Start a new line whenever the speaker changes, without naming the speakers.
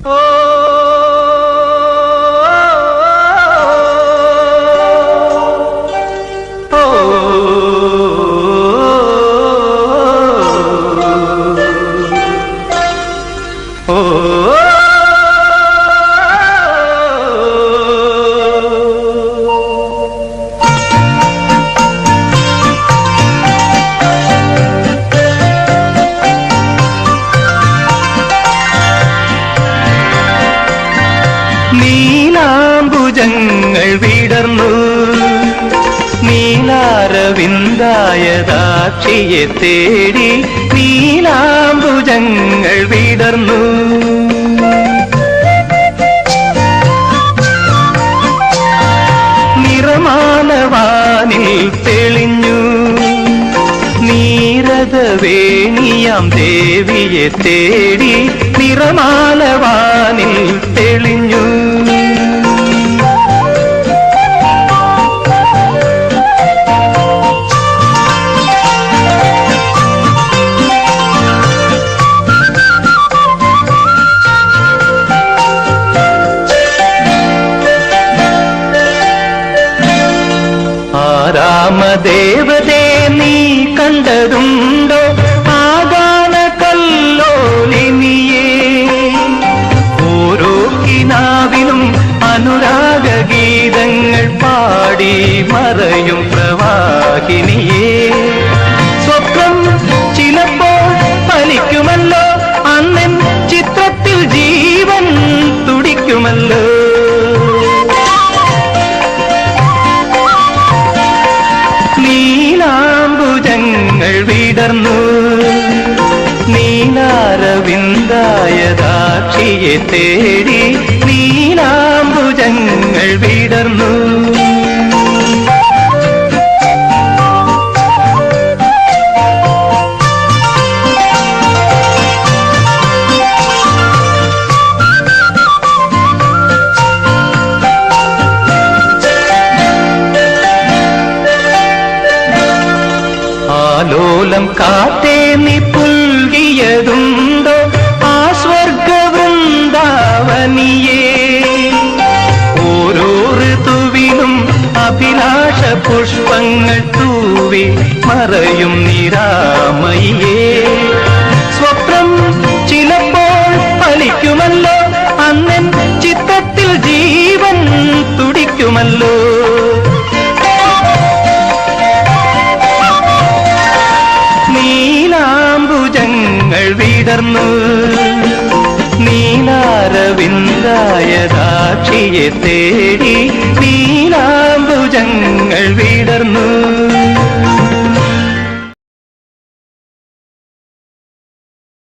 നീലാംബുജങ്ങൾ വിടർന്നു. നീലാരവിന്ദായതാക്ഷിയെ തേടി നീലാംബുജങ്ങൾ വിടർന്നു. നിറമാനവാനിൽ തെളിഞ്ഞു. നീരദവേണിയാം ദേവിയെ തേടി നിറമാലവാനിൽ ആരാമദേവതേ നീ കണ്ടതുണ്ടോ? ആഗാന കല്ലോലിനിയേ ഓരോ കിനാവിലും അനുരാഗ ഗീതങ്ങൾ പാടി മറയും പ്രവാഹിനിയേ. നീലാംബുജങ്ങൾ നീനാരവിന്ദായ ദാക്ഷിയെ തേടി നീലാംബുജങ്ങൾ വിടർന്നു. ആലോലം കാത്തേ നീ പുൽകിയതുണ്ടോ? ആ സ്വർഗവൃന്ദാവനിയേ. ഓരോ ഋതുവിലും അഭിലാഷ പുഷ്പങ്ങൾ തൂവി മറയും നിരാമയ്യേ. നീലാംബുജങ്ങൾ വിടർന്നു നീലാരവിന്ദായദാക്ഷിയെ തേടി നീലാംബുജങ്ങൾ വിടർന്നു